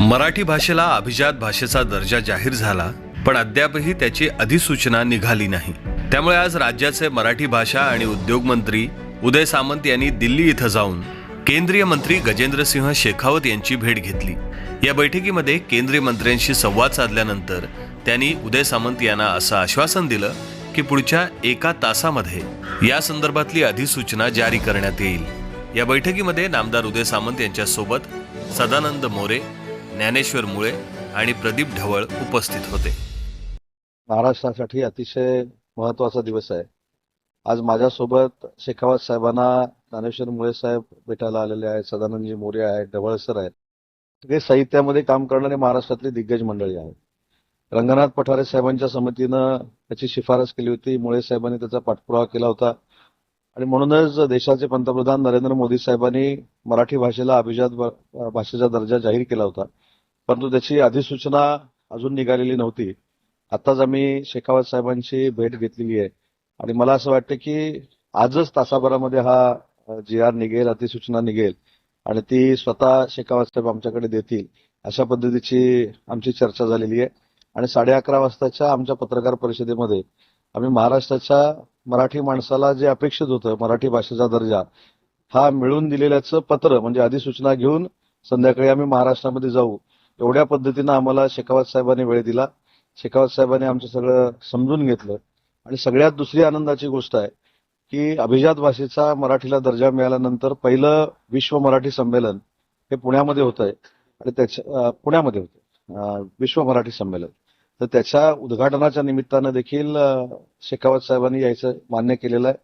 मराठी भाषेला अभिजात भाषेचा दर्जा जाहीर झाला पण अद्यापही त्याची अधिसूचना निघाली नाही. त्यामुळे आज राज्याचे मराठी भाषा आणि उद्योग मंत्री उदय सामंत यांनी दिल्ली इथं जाऊन केंद्रीय मंत्री गजेंद्रसिंह शेखावत यांची भेट घेतली. या बैठकीमध्ये केंद्रीय मंत्र्यांशी संवाद साधल्यानंतर त्यांनी उदय सामंत यांना असं आश्वासन दिलं की पुढच्या एका तासामध्ये या संदर्भातली अधिसूचना जारी करण्यात येईल. या बैठकीमध्ये नामदार उदय सामंत यांच्यासोबत सदानंद मोरे ज्ञानेश्वर मुळे आणि प्रदीप ढवळ उपस्थित होते. महाराष्ट्रासाठी अतिशय महत्त्वाचा दिवस आहे. आज माझ्यासोबत शेखावत साहेबांना ज्ञानेश्वर मुळे साहेब भेटायला आलेले आहेत सदानंदजी मोरे आहेत ढवळ सर आहेत. सगळे साहित्यामध्ये काम करणारे महाराष्ट्रातली दिग्गज मंडळी आहेत. रंगनाथ पठारे साहेबांच्या समितीनं त्याची शिफारस केली होती. मुळे साहेबांनी त्याचा पाठपुरावा केला होता. आणि म्हणूनच देशाचे पंतप्रधान नरेंद्र मोदी साहेबांनी मराठी भाषेला अभिजात भाषेचा दर्जा जाहीर केला होता. परंतु त्याची अधिसूचना अजून निघालेली नव्हती. आताच आम्ही शेखावत साहेबांची भेट घेतलेली आहे. आणि मला असं वाटतं की आजच तासाभरामध्ये हा जी आर निघेल अधिसूचना निघेल आणि ती स्वतः शेखावत साहेब आमच्याकडे देतील अशा पद्धतीची आमची चर्चा झालेली आहे. आणि साडे अकरा वाजताच्या आमच्या पत्रकार परिषदेमध्ये आम्ही महाराष्ट्राच्या मराठी माणसाला जे अपेक्षित होतं मराठी भाषेचा दर्जा हा मिळून दिलेल्याचं पत्र म्हणजे अधिसूचना घेऊन संध्याकाळी आम्ही महाराष्ट्रामध्ये जाऊ एवढ्या पद्धतीनं आम्हाला शेखावत साहेबांनी वेळ दिला. शेखावत साहेबांनी आमचं सगळं समजून घेतलं. आणि सगळ्यात दुसरी आनंदाची गोष्ट आहे की अभिजात भाषेचा मराठीला दर्जा मिळाल्यानंतर पहिलं विश्व मराठी संमेलन हे पुण्यामध्ये होत आहे आणि त्याच्या पुण्यामध्ये होतं विश्व मराठी संमेलन. तर त्याच्या उद्घाटनाच्या निमित्तानं देखील शेखावत साहेबांनी यायचं मान्य केलेलं आहे.